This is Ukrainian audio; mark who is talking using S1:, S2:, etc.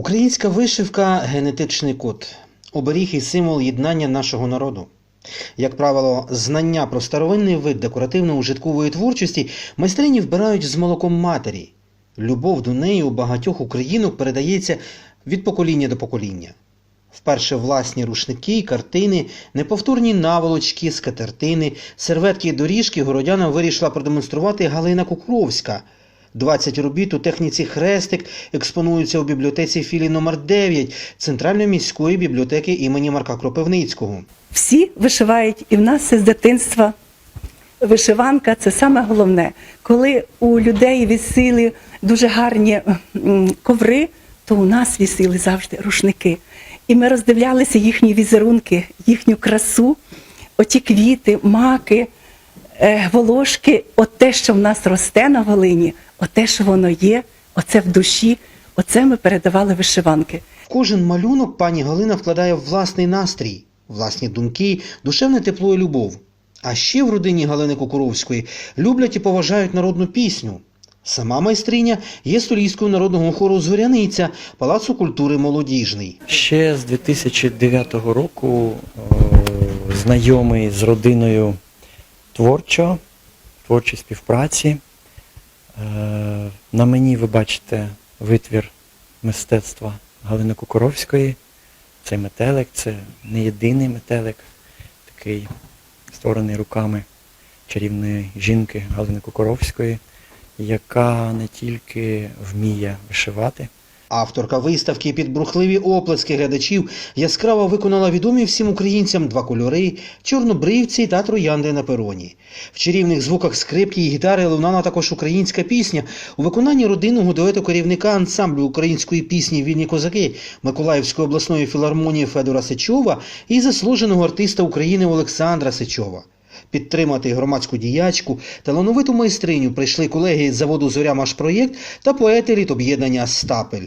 S1: Українська вишивка генетичний код, оберіг і символ єднання нашого народу. Як правило, знання про старовинний вид декоративно-ужиткової творчості майстрині вбирають з молоком матері. Любов до неї у багатьох українок передається від покоління до покоління. Вперше власні рушники, картини, неповторні наволочки, скатертини, серветки і доріжки городяна вирішила продемонструвати Галина Кукровська. 20 робіт у техніці хрестик експонуються у бібліотеці філії номер 9 Центральної міської бібліотеки імені Марка Кропивницького.
S2: Всі вишивають, і в нас це з дитинства. Вишиванка це саме головне. Коли у людей висіли дуже гарні коври, то у нас висіли завжди рушники. І ми роздивлялися їхні візерунки, їхню красу, оті квіти, маки, е, волошки, от те, що в нас росте на Волині, от те, що воно є, оце в душі, оце ми передавали вишиванки.
S1: Кожен малюнок пані Галина вкладає власний настрій, власні думки, душевне тепло і любов. А ще в родині Галини Кукуровської люблять і поважають народну пісню. Сама майстриня є солісткою народного хору Зоряниця Палацу культури молодіжний.
S3: Ще з 2009 року е, знайомий з родиною творчо, творчій співпраці. Е, На мені ви бачите витвір мистецтва Галини Кукуровської. Цей метелик, це не єдиний метелик, такий створений руками чарівної жінки Галини Кукуровської, яка не тільки вміє вишивати,
S1: Авторка виставки під бурхливі оплески глядачів яскраво виконала відомі всім українцям два кольори чорнобривці та троянди на пероні. В чарівних звуках скрипки і гітари лунала також українська пісня у виконанні родинного дуету керівника ансамблю української пісні Вільні козаки Миколаївської обласної філармонії Федора Сичова і заслуженого артиста України Олександра Сичова. Підтримати громадську діячку, талановиту майстриню прийшли колеги з заводу Зоря Машпроєкт та поети літоб'єднання Стапель.